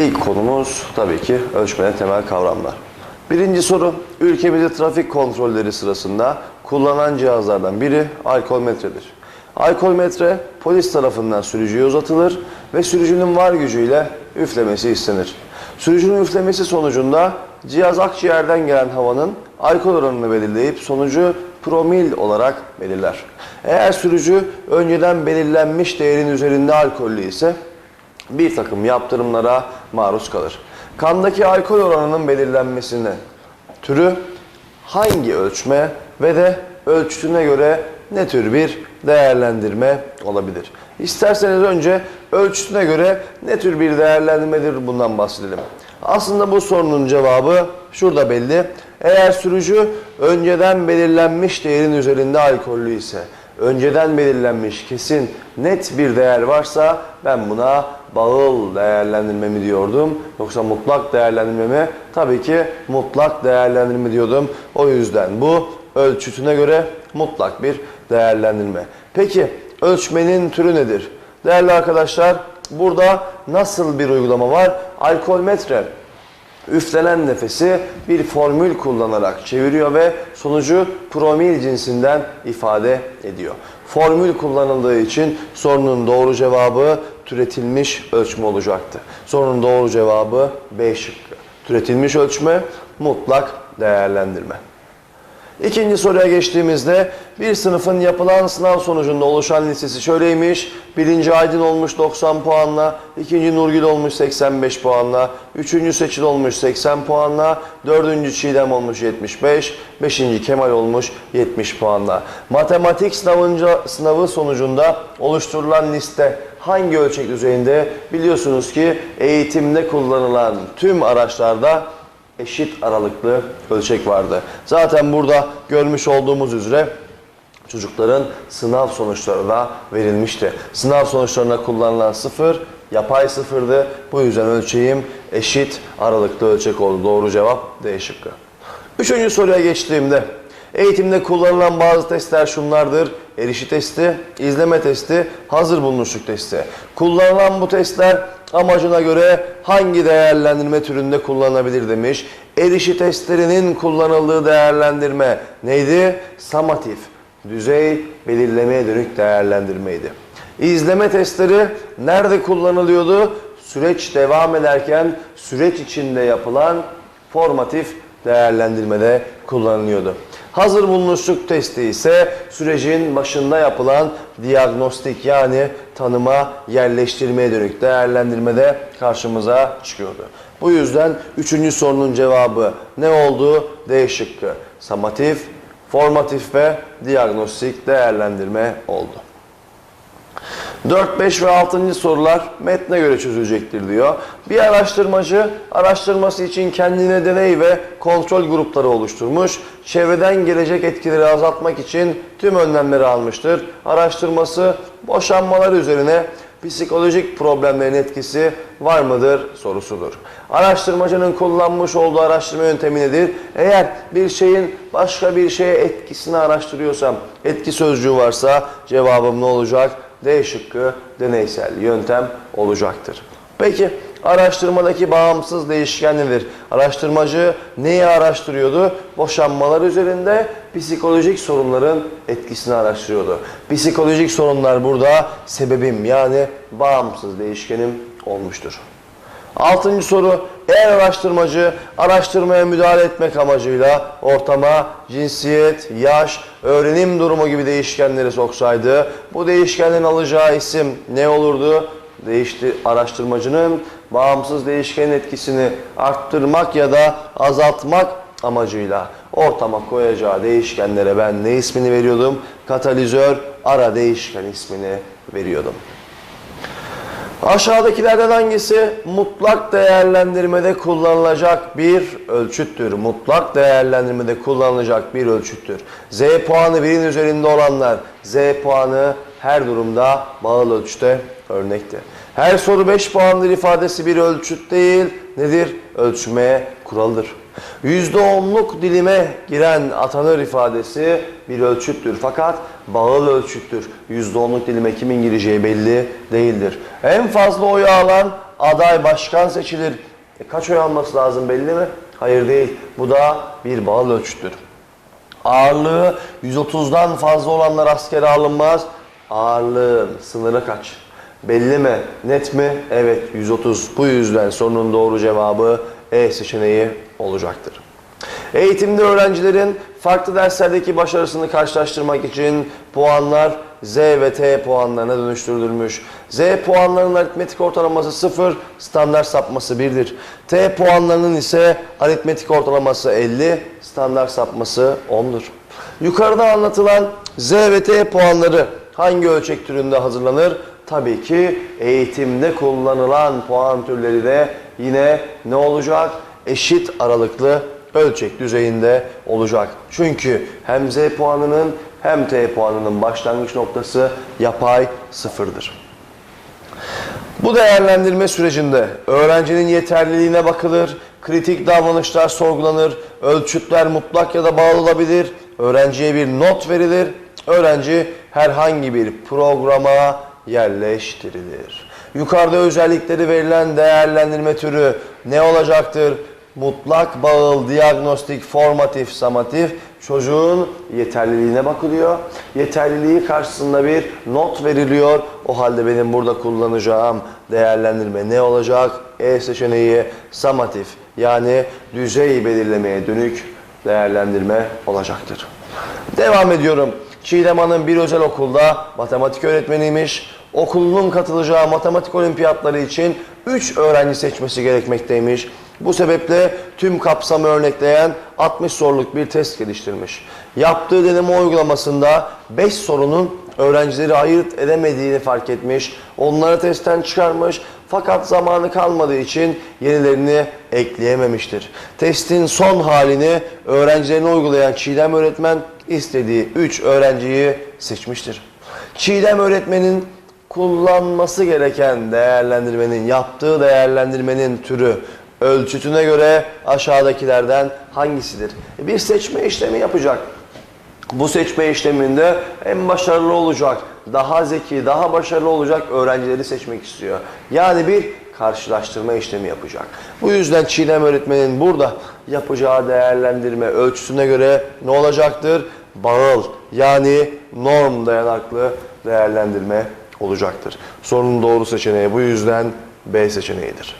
İlk konumuz tabii ki ölçmenin temel kavramlar. Birinci soru, ülkemizde trafik kontrolleri sırasında kullanılan cihazlardan biri alkolmetredir. Alkolmetre polis tarafından sürücüye uzatılır ve sürücünün var gücüyle üflemesi istenir. Sürücünün üflemesi sonucunda cihaz akciğerden gelen havanın alkol oranını belirleyip sonucu promil olarak belirler. Eğer sürücü önceden belirlenmiş değerin üzerinde alkollü ise bir takım yaptırımlara maruz kalır. Kandaki alkol oranının belirlenmesine türü hangi ölçme ve de ölçütüne göre ne tür bir değerlendirme olabilir? İsterseniz önce ölçütüne göre ne tür bir değerlendirmedir bundan bahsedelim. Aslında bu sorunun cevabı şurada belli. Eğer sürücü önceden belirlenmiş değerin üzerinde alkollü ise önceden belirlenmiş kesin net bir değer varsa ben buna bağıl değerlendirme mi diyordum yoksa mutlak değerlendirme mi? Tabii ki mutlak değerlendirme diyordum. O yüzden bu ölçütüne göre mutlak bir değerlendirme. Peki ölçmenin türü nedir? Değerli arkadaşlar burada nasıl bir uygulama var? Alkolmetre üflenen nefesi bir formül kullanarak çeviriyor ve sonucu promil cinsinden ifade ediyor. Formül kullanıldığı için sorunun doğru cevabı türetilmiş ölçme olacaktı. Sorunun doğru cevabı B şıkkı. Türetilmiş ölçme, mutlak değerlendirme. İkinci soruya geçtiğimizde bir sınıfın yapılan sınav sonucunda oluşan listesi şöyleymiş. Birinci Aydın olmuş 90 puanla, ikinci Nurgül olmuş 85 puanla, üçüncü Seçil olmuş 80 puanla, dördüncü Çiğdem olmuş 75, beşinci Kemal olmuş 70 puanla. Matematik sınavınca, sınavı sonucunda oluşturulan liste hangi ölçek düzeyinde? Biliyorsunuz ki eğitimde kullanılan tüm araçlarda eşit aralıklı ölçek vardı. Zaten burada görmüş olduğumuz üzere çocukların sınav sonuçları da verilmişti. Sınav sonuçlarına kullanılan sıfır yapay sıfırdı. Bu yüzden ölçeğim eşit aralıklı ölçek oldu. Doğru cevap D şıkkı. Üçüncü soruya geçtiğimde eğitimde kullanılan bazı testler şunlardır. Erişi testi, izleme testi, hazır bulunuşluk testi. Kullanılan bu testler amacına göre hangi değerlendirme türünde kullanılabilir demiş. Erişi testlerinin kullanıldığı değerlendirme neydi? Samatif, düzey belirlemeye dönük değerlendirmeydi. İzleme testleri nerede kullanılıyordu? Süreç devam ederken süreç içinde yapılan formatif değerlendirmede kullanılıyordu. Hazır bulunuşluk testi ise sürecin başında yapılan diagnostik yani tanıma, yerleştirmeye dönük değerlendirmede karşımıza çıkıyordu. Bu yüzden üçüncü sorunun cevabı ne oldu? D şıkkı. Samatif, formatif ve diagnostik değerlendirme oldu. 4, 5 ve 6. sorular metne göre çözülecektir diyor. Bir araştırmacı araştırması için kendine deney ve kontrol grupları oluşturmuş. Çevreden gelecek etkileri azaltmak için tüm önlemleri almıştır. Araştırması boşanmalar üzerine psikolojik problemlerin etkisi var mıdır sorusudur. Araştırmacının kullanmış olduğu araştırma yöntemi nedir? Eğer bir şeyin başka bir şeye etkisini araştırıyorsam, etki sözcüğü varsa cevabım ne olacak? D şıkkı deneysel yöntem olacaktır. Peki araştırmadaki bağımsız değişken nedir? Araştırmacı neyi araştırıyordu? Boşanmalar üzerinde psikolojik sorunların etkisini araştırıyordu. Psikolojik sorunlar burada sebebim yani bağımsız değişkenim olmuştur. Altıncı soru, eğer araştırmacı araştırmaya müdahale etmek amacıyla ortama cinsiyet, yaş, öğrenim durumu gibi değişkenleri soksaydı, bu değişkenlerin alacağı isim ne olurdu? Değişti, araştırmacının bağımsız değişkenin etkisini arttırmak ya da azaltmak amacıyla ortama koyacağı değişkenlere ben ne ismini veriyordum? Katalizör ara değişken ismini veriyordum. Aşağıdakilerden hangisi mutlak değerlendirmede kullanılacak bir ölçüttür? Mutlak değerlendirmede kullanılacak bir ölçüttür. Z puanı birin üzerinde olanlar Z puanı her durumda bağıl ölçüte örnektir. Her soru 5 puandır ifadesi bir ölçüt değil. Nedir? Ölçmeye kuralıdır. %10'luk dilime giren atanır ifadesi bir ölçüttür. Fakat bağıl ölçüttür. %10'luk dilime kimin gireceği belli değildir. En fazla oyu alan aday başkan seçilir. E, kaç oy alması lazım belli mi? Hayır değil. Bu da bir bağıl ölçüttür. Ağırlığı 130'dan fazla olanlar askere alınmaz. Ağırlığın sınırı kaç? Belli mi? Net mi? Evet 130. Bu yüzden sorunun doğru cevabı E seçeneği olacaktır. Eğitimde öğrencilerin farklı derslerdeki başarısını karşılaştırmak için puanlar Z ve T puanlarına dönüştürülmüş. Z puanlarının aritmetik ortalaması 0, standart sapması 1'dir. T puanlarının ise aritmetik ortalaması 50, standart sapması 10'dur. Yukarıda anlatılan Z ve T puanları hangi ölçek türünde hazırlanır? Tabii ki eğitimde kullanılan puan türleri de yine ne olacak? Eşit aralıklı ölçek düzeyinde olacak. Çünkü hem Z puanının hem T puanının başlangıç noktası yapay sıfırdır. Bu değerlendirme sürecinde öğrencinin yeterliliğine bakılır, kritik davranışlar sorgulanır, ölçütler mutlak ya da bağlı olabilir, öğrenciye bir not verilir, öğrenci herhangi bir programa yerleştirilir. Yukarıda özellikleri verilen değerlendirme türü ne olacaktır? Mutlak, bağıl, diagnostik, formatif, samatif çocuğun yeterliliğine bakılıyor. Yeterliliği karşısında bir not veriliyor. O halde benim burada kullanacağım değerlendirme ne olacak? E seçeneği samatif yani düzey belirlemeye dönük değerlendirme olacaktır. Devam ediyorum. Çiğdem Hanım bir özel okulda matematik öğretmeniymiş. Okulunun katılacağı matematik olimpiyatları için 3 öğrenci seçmesi gerekmekteymiş. Bu sebeple tüm kapsamı örnekleyen 60 soruluk bir test geliştirmiş. Yaptığı deneme uygulamasında 5 sorunun öğrencileri ayırt edemediğini fark etmiş. Onları testten çıkarmış fakat zamanı kalmadığı için yenilerini ekleyememiştir. Testin son halini öğrencilerine uygulayan Çiğdem öğretmen istediği 3 öğrenciyi seçmiştir. Çiğdem öğretmenin kullanması gereken değerlendirmenin, yaptığı değerlendirmenin türü, ölçütüne göre aşağıdakilerden hangisidir? E, Bir seçme işlemi yapacak. Bu seçme işleminde en başarılı olacak, daha zeki, daha başarılı olacak öğrencileri seçmek istiyor. Yani bir karşılaştırma işlemi yapacak. Bu yüzden Çiğdem öğretmenin burada yapacağı değerlendirme ölçüsüne göre ne olacaktır? Bağıl yani norm dayanaklı değerlendirme olacaktır. Sorunun doğru seçeneği bu yüzden B seçeneğidir.